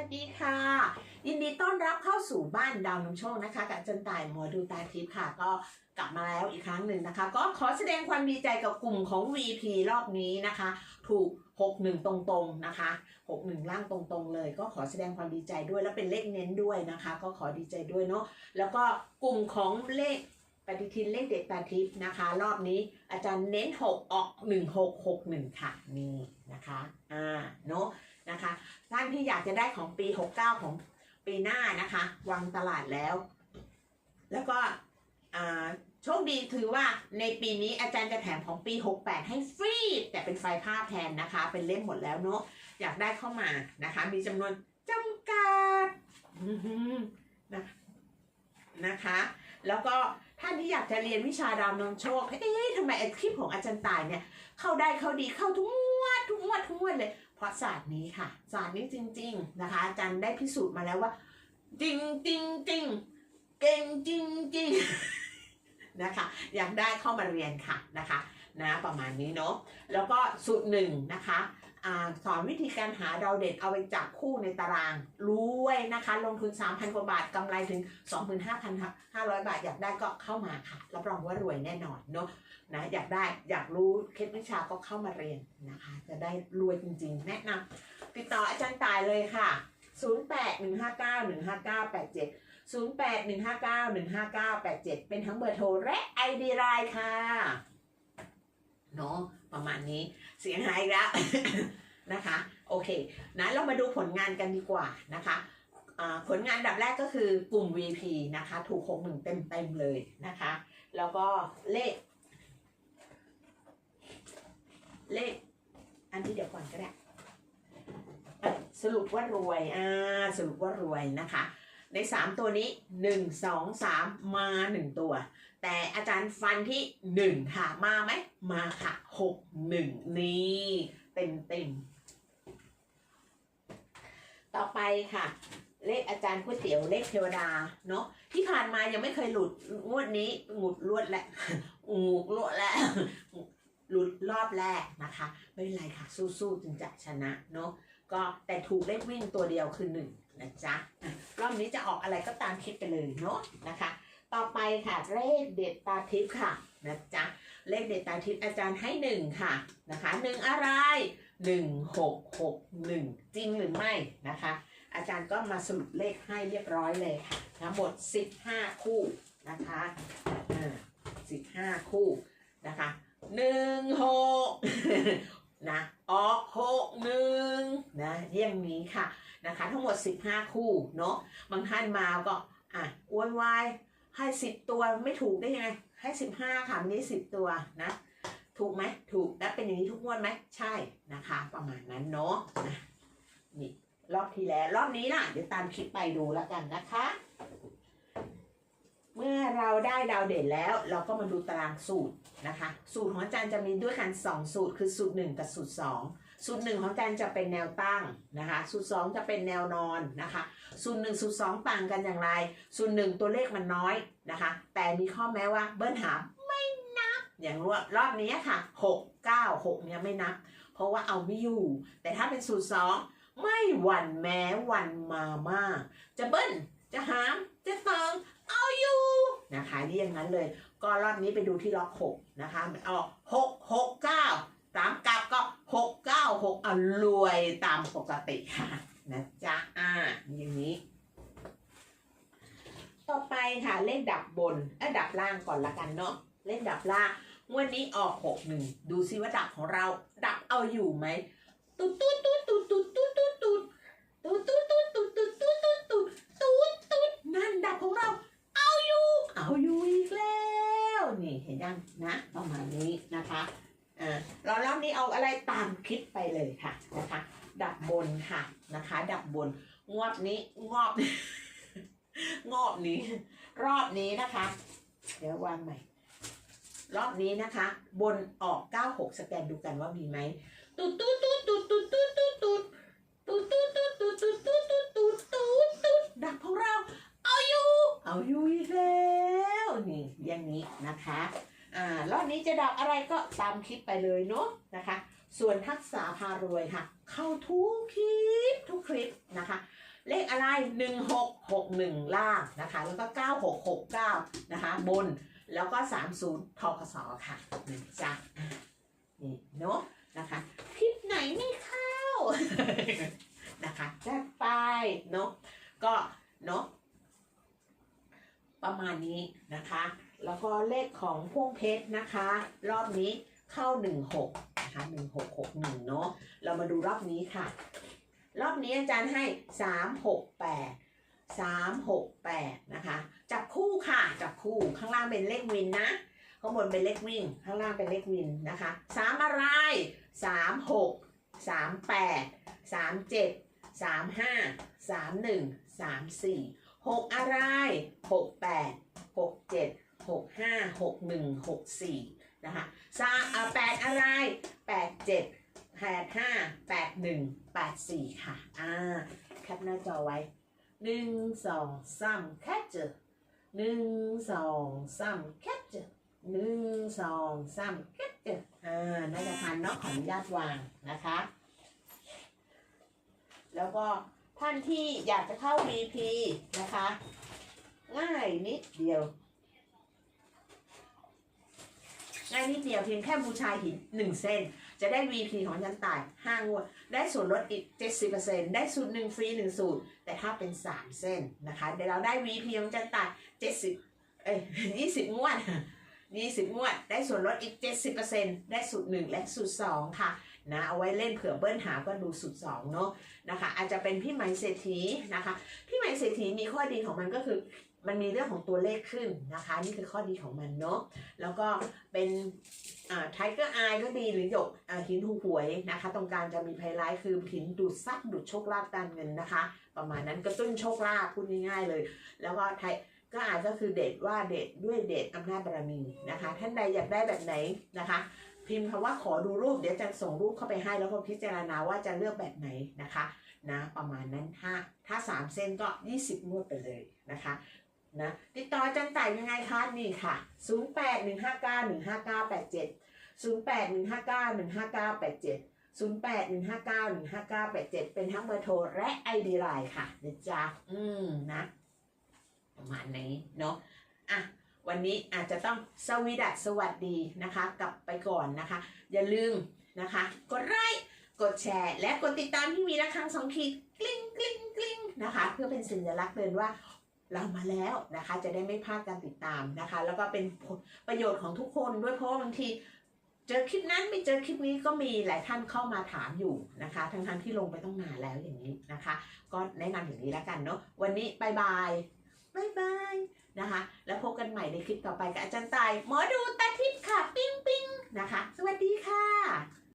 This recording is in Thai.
วัสดีค่ะ ยินดีต้อนรับเข้าสู่บ้านดาวนำโชคนะคะกับอาจันตายหมอดูตาทิพย์ค่ะ ก็กลับมาแล้วอีกครั้งหนึ่งนะคะ ก็ขอแสดงความดีใจกับกลุ่มของ VP รอบนี้นะคะ ถูก 61 ตรงๆนะคะ 61 ล่างตรงๆเลย ก็ขอแสดงความดีใจด้วยแล้วเป็นเลขเน้นด้วยนะคะ ก็ขอดีใจด้วยเนาะแล้วก็กลุ่มของเลขปฏิทินเลขเด็ดตาทิพย์นะคะ รอบนี้อาจารย์เน้น 6 ออก 1661 ค่ะนี่นะคะอ่าเนาะ นะคะท่านที่อยากจะได้ของปี 69 ของปีหน้านะคะวางตลาดแล้ว แล้วก็โชคดีถือว่าในปีนี้อาจารย์จะแถมของปี 68 ให้ฟรีแต่เป็นไฟล์ภาพแทนนะคะ เป็นเล่มหมดแล้วเนอะอยากได้เข้ามานะคะ มีจำนวนจำกัดนะนะคะ แล้วก็ท่านที่อยากจะเรียนวิชาดาวนำโชคเอ๊ะทำไมไอ้คลิปของอาจารย์ตายเนี่ย เข้าได้เข้าดีเข้าทุกงวดทุกงวดทุกงวดเลย เพราะศาสตร์นี้ค่ะ ศาสตร์นี้จริง ๆนะคะ อาจารย์ได้พิสูจน์มาแล้วว่า จริงจริงจริงเก่งจริงจริงนะคะอยากได้เข้ามาเรียนค่ะนะคะนะประมาณนี้เนาะแล้วก็สูตรหนึ่งนะคะ สอนวิธีการหาดาวเด่นเอาไปจับคู่ในตารางรวยนะคะ ลงทุน 3,000 กว่าบาทกำไรถึง 25,500 บาท อยากได้ก็เข้ามาค่ะ รับรองว่ารวยแน่นอนเนาะนะอยากได้อยากรู้เคล็ดวิชาก็เข้ามาเรียนนะคะ จะได้รวยจริง ๆ แนะนำติดต่ออาจารย์ตายเลยค่ะ 0815915987 0815915987 เป็นทั้งเบอร์โทรและ ID ไลน์ค่ะ เนาะประมาณนี้เสียงหายแล้วนะคะ โอเคนะเรามาดูผลงานกันดีกว่านะคะผลงานดับแรกก็คือกลุ่ม VP นะคะ ถูก6 1เต็มๆเลยนะคะ แล้วก็เลข เลข อันที่เดี๋ยวก่อนก็ได้สรุปว่ารวยอ่าสรุปว่ารวยนะคะ ในสามตัวนี้หนึ่งสองสามมาหนึ่งตัว แต่อาจารย์ฟันที่หนึ่งค่ะ มาไหม มาค่ะหกหนึ่งนี่ เต็มเต็มต่อไปค่ะ เลขอาจารย์ก๋วยเตี๋ยวเลขเทวดาเนาะที่ผ่านมายังไม่เคยหลุดงวดนี้หงุดลวดแหละงูลวดแล้วหลุดรอบแรกนะคะ ไม่เป็นไรค่ะ สู้ๆจึงจะชนะเนาะก็แต่ถูกเลขวิ่งตัวเดียวคือหนึ่งนะจ๊ะรอบนี้จะออกอะไรก็ตามคิดไปเลยเนาะนะคะ ต่อไปค่ะเลขเด็ดตาทิพย์ค่ะนะจ๊ะเลขเด็ดตาทิพย์อาจารย์ให้หนึ่งค่ะนะคะหนึ่งอะไรหนึ่งหกหกหนึ่งจริงหรือไม่นะคะ อาจารย์ก็มาสรุปเลขให้เรียบร้อยเลยค่ะทั้งหมด15คู่นะคะอ่า15คู่นะคะหนึ่งหก นะออกหกหนึ่งนะเยี่ยงนี้ค่ะนะคะ ทั้งหมด 15 คู่เนาะบางท่านมาก็อะอวนวายให้ 10 ตัวไม่ถูกได้ยังไง ให้ 15ค่ะวันนี้ 10 ตัวนะถูกไหมถูกแล้วเป็นอย่างนี้ทุกงวดไหมใช่นะคะ ประมาณนั้นเนาะนะนี่รอบที่แล้ว รอบนี้ล่ะ เดี๋ยวตามคลิปไปดูแล้วกันนะคะ เราได้ดาวเด่นแล้ว เราก็มาดูตารางสูตรนะคะ สูตรของอาจารย์จะมีด้วยกัน 2 สูตรคือสูตร 1 กับสูตร 2 สูตร 1 ของอาจารย์จะเป็นแนวตั้งนะคะ สูตร 2 จะเป็นแนวนอนนะคะ สูตร 1 สูตร 2 ต่างกันอย่างไร สูตร 1 ตัวเลขมันน้อยนะคะ แต่มีข้อแม้ว่าเบิ้ลหามไม่นับ อย่างรอบรอบนี้ค่ะ 6 9 6เนี่ยไม่นับ เพราะว่าเอาไม่อยู่ แต่ถ้าเป็นสูตร 2 ไม่หวั่นแม้วันมามากจะเบิ้ลจะหามจะเติงเอาอยู่ นะคะเรียกงั้นเลย ก็รอบนี้ไปดูที่ล็อกหกนะคะมันออกหกหกเก้าตามกลับก็หกเก้าหกอะรวยตามปกติค่ะนะจ๊ะอ่าอย่างนี้ ต่อไปค่ะเล่นดับบนเอ้ดับล่างก่อนละกันเนาะเล่นดับล่างวันนี้ออกหกหนึ่งดูซิว่าดับของเราดับเอาอยู่ไหมตุ๊ดตุ๊ดตุ๊ดตุ๊ดตุ๊ดตุ๊ดตุ๊ดตุ๊ดตุ๊ดตุ๊ดตุ๊ดตุ๊ดตุ๊ดตุ๊ดตุ๊ดตุ๊ดตุ๊ดนั่นดับของเรา เอาอยู่อีกแล้วนี่เห็นยังนะประมาณนี้นะคะอ่าเรารอบนี้เอาอะไรตามคลิปไปเลยค่ะนะคะ ดับบนค่ะนะคะ ดับบนงวดนี้งอบงอบนี้ รอบนี้นะคะ เดี๋ยววางใหม่ รอบนี้นะคะ บนออก 96 สแกนดูกันว่ามีไหมตุ๊ดตุ๊ดตุ๊ดตุ๊ดตุ๊ดตุ๊ดตุ๊ดตุ๊ดตุ๊ดตุ๊ดตุ๊ดตุ๊ดตุ๊ดตุ๊ดตุ๊ดตุ๊ดตุ๊ดดับของเรา เอาอยู่อีกแล้วนี่อย่างนี้นะคะอ่ารอบนี้จะดับอะไรก็ตามคลิปไปเลยเนาะนะคะ ส่วนทักษะพารวยค่ะ เข้าทุกคลิปทุกคลิปนะคะ เลขอะไรหนึ่งหกหกหนึ่งล่างนะคะ แล้วก็เก้าหกหกเก้านะคะ บนแล้วก็สามศูนย์ทกสค่ะนี่จ้ะอะนี่เนาะนะคะคลิปไหนไม่เข้านะคะจัดไปเนาะก็เนาะ ประมาณนี้นะคะ แล้วก็เลขของพวงเพชรนะคะ รอบนี้เข้า 16นะคะ1661เนาะเรามาดูรอบนี้ค่ะ รอบนี้อาจารย์ให้ 368 368นะคะจับคู่ค่ะจับคู่ข้างล่างเป็นเลขวินนะข้างบนเป็นเลขวิ่ง ข้างล่างเป็นเลขวินนะคะสามอะไรสามหกสามแปดสามเจ็ดสามห้าสามหนึ่งสามสี่ หกอะไรหกแปดหกเจ็ดหกห้าหกหนึ่งหกสี่นะคะสามอ่าแปดอะไรแปดเจ็ดแปดห้าแปดหนึ่งแปดสี่ค่ะ อ่า แคปหน้าจอไว้หนึ่งสองสามแคปเจอหนึ่งสองสามแคปเจอหนึ่งสองสามเก็บเจ็ดอ่าน่าจะทันเนาะขออนุญาตวางนะคะ แล้วก็ ท่านที่อยากจะเข้า VP นะคะ ง่ายนิดเดียว ง่ายนิดเดียวเพียงแค่บูชาหินหนึ่งเส้น จะได้ VP ของยันตายห้างวด ได้ส่วนลดอีก 70%ได้สูตรหนึ่งฟรีหนึ่งสูตร แต่ถ้าเป็น 3 เส้นนะคะ เดี๋ยวเราได้ VP ของยันตาย70เอ้ย20 งวด 20งวด ได้ส่วนลดอีก 70%ได้สูตร 1 และสูตร 2 ค่ะนะเอาไว้เล่นเผื่อเบิ้ลหาก็ดูสูตร 2 เนาะนะคะ อาจจะเป็นพี่ไหมเศรษฐีนะคะ พี่ไหมเศรษฐีมีข้อดีของมันก็คือมันมีเรื่องของตัวเลขขึ้นนะคะ นี่คือข้อดีของมันเนาะแล้วก็เป็นไทเกอร์อายก็ดีหรือหยกหินหูหวยนะคะ ตรงกลางจะมีไพไลท์คือหินดูดซับดูดโชคลาภการเงินนะคะ ประมาณนั้นกระตุ้นโชคลาภพูดง่ายๆเลย แล้วก็ไท ก็อาจก็คือเดทว่าเดทด้วยเดทอำนาจบารมีนะคะ ท่านใดอยากได้แบบไหนนะคะ พิมพ์คำว่าขอดูรูปเดี๋ยวจะส่งรูปเข้าไปให้แล้วก็พิจารณาว่าจะเลือกแบบไหนนะคะนะประมาณนั้นถ้าถ้าสามเส้นก็ 20งวดไปเลยนะคะนะติดต่อจันต่ายยังไงคะนี่ค่ะ 0 8 1 5 9 1 5 9 8 7 0 8 1 5 9 1 5 9 8 7 0 8 1 5 9 1 5 9 8 7 เป็นทั้งเบอร์โทรและ ID ไลน์ค่ะนะจ๊ะอืมนะ ประมาณนี้เนาะอะวันนี้อาจจะต้องสวีดัสสวัสดีนะคะ กลับไปก่อนนะคะ อย่าลืมนะคะ กดไลค์กดแชร์ และกดติดตามที่มีระฆังสองขีดกลิ้งกลิ้งกลิ้งนะคะ เพื่อเป็นสัญลักษณ์เตือนว่าเรามาแล้วนะคะ จะได้ไม่พลาดการติดตามนะคะ แล้วก็เป็นประโยชน์ของทุกคนด้วยเพราะว่าบางทีเจอคลิปนั้นไม่เจอคลิปนี้ก็มีหลายท่านเข้ามาถามอยู่นะคะ ทั้งๆที่ลงไปต้องนานแล้วอย่างนี้นะคะ ก็แนะนำอย่างนี้แล้วกันเนาะวันนี้บายบาย บายบายนะคะ แล้วพบกันใหม่ในคลิปต่อไปกับอาจารย์ตายหมอดูตาทิพย์ค่ะ ปิ้งปิ้งนะคะ สวัสดีค่ะ